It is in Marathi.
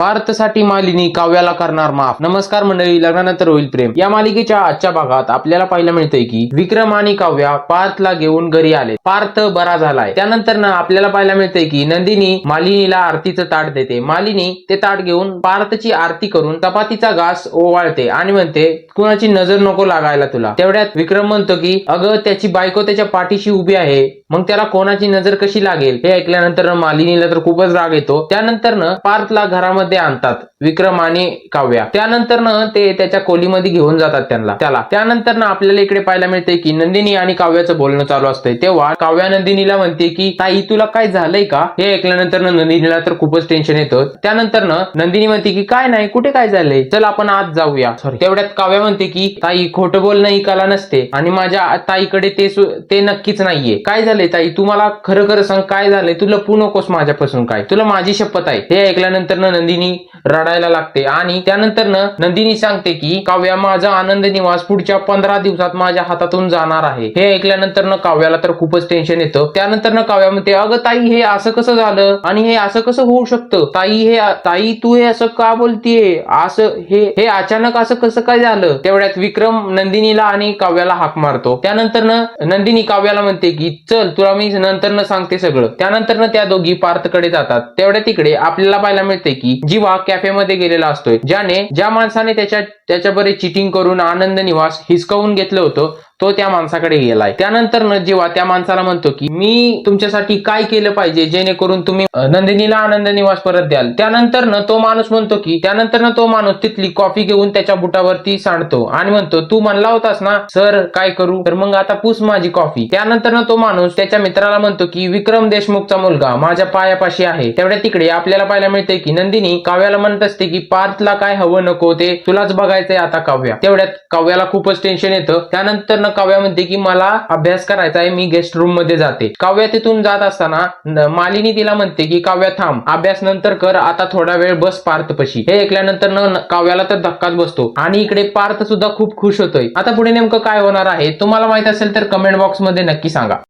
पार्थसाठी मालिनी काव्याला करणार माफ. नमस्कार मंडळी लग्नानंतर होईल प्रेम. या मालिकेच्या आजच्या भागात आपल्याला पाहायला मिळतंय की विक्रम आणि काव्या पार्थला घेऊन घरी आले. पार्थ बरा झालाय. त्यानंतर ना आपल्याला पाहायला मिळतंय की नंदिनी मालिनीला आरतीचं ताट देते. मालिनी ते ताट घेऊन पार्थची आरती करून चपातीचा घास ओवाळते आणि म्हणते कुणाची नजर नको लागायला तुला. तेवढ्यात विक्रम म्हणतो की अगं त्याची बायको त्याच्या पाठीशी उभी आहे. मग त्याला कोणाची नजर कशी लागेल? हे ऐकल्यानंतर मालिनीला तर खूपच राग येतो. त्यानंतर ना पार्थला घरामध्ये आणतात विक्रम आणि काव्या. त्यानंतर न ते त्याच्या खोलीमध्ये घेऊन जातात त्यांना त्याला. त्यानंतर ना आपल्याला इकडे पाहायला मिळते की नंदिनी आणि काव्याचं बोलणं चालू असतंय. तेव्हा काव्या नंदिनीला म्हणते की ताई तुला काय झालंय का? हे ऐकल्यानंतर नंदिनीला तर खूपच टेन्शन येतं. त्यानंतर न नंदिनी म्हणते की काय नाही कुठे काय झालंय? चल आपण आज जाऊया. सॉरी तेवढ्यात काव्या म्हणते की ताई खोटं बोलणं ही कला नसते आणि माझ्या ताईकडे ते ते नक्कीच नाहीये. काय झालंय ताई? तू मला खरं खरं सांग काय झालंय? तू लपू नकोस माझ्यापासून काय? तुला माझी शपथ आहे. हे ऐकल्यानंतर न नंदिनी रडायला लागते. आणि त्यानंतर नंदिनी सांगते की काव्या माझा आनंद निवास पुढच्या पंधरा दिवसात माझ्या हातातून जाणार आहे. हे ऐकल्यानंतर न काव्याला तर खूपच टेन्शन येतं. त्यानंतर न काव्या म्हणते अगं ताई हे असं कसं झालं? आणि हे असं कसं होऊ शकतं? ताई हे ताई तू हे असं का बोलतीये? असं हे हे अचानक असं कसं काय झालं? तेवढ्यात विक्रम नंदिनीला आणि काव्याला हाक मारतो. त्यानंतर नंदिनी काव्याला म्हणते की चल तुला मी नंतर न सांगते सगळं. त्यानंतर न त्या दोघी पार्थकडे जातात. तेवढ्या तिकडे आपल्याला पाहायला मिळते की जीवा कॅफेमध्ये गेलेला असतोय. ज्याने ज्या माणसाने त्याच्या त्याच्याबरोबर चिटिंग करून आनंद निवास हिसकावून घेतलं होतं तो त्या माणसाकडे गेलाय. त्यानंतर न जेव्हा त्या माणसाला म्हणतो की मी तुमच्यासाठी काय केलं पाहिजे जेणेकरून तुम्ही नंदिनीला आनंद निवास परत द्याल? त्यानंतर न तो माणूस म्हणतो की त्यानंतर न तो माणूस तिथली कॉफी घेऊन त्याच्या बुटावरती सांडतो आणि म्हणतो तू म्हणला होतास ना सर काय करू? तर मग आता पूस माझी कॉफी. त्यानंतर न तो माणूस त्याच्या मित्राला म्हणतो की विक्रम देशमुखचा मुलगा माझ्या पायापाशी आहे. तेवढ्या तिकडे आपल्याला पाहायला मिळते की नंदिनी काव्याला म्हणत असते की पार्थला काय हवं नको ते तुलाच बघायचंय आता काव्या. तेवढ्यात काव्याला खूपच टेन्शन येतं. त्यानंतर न काव्या म्हणते की मला अभ्यास करायचा आहे मी गेस्ट रूममध्ये जाते. काव्या तिथून जात असताना मालिनी तिला म्हणते की काव्या थांब. अभ्यास नंतर कर आता थोडा वेळ बस पार्थ पशी हे ऐकल्यानंतर काव्याला तर धक्काच बसतो. आणि इकडे पार्थ सुद्धा खूप खुश होतोय. आता पुढे नेमकं काय होणार आहे? तुम्हाला माहीत असेल तर कमेंट बॉक्समध्ये नक्की सांगा.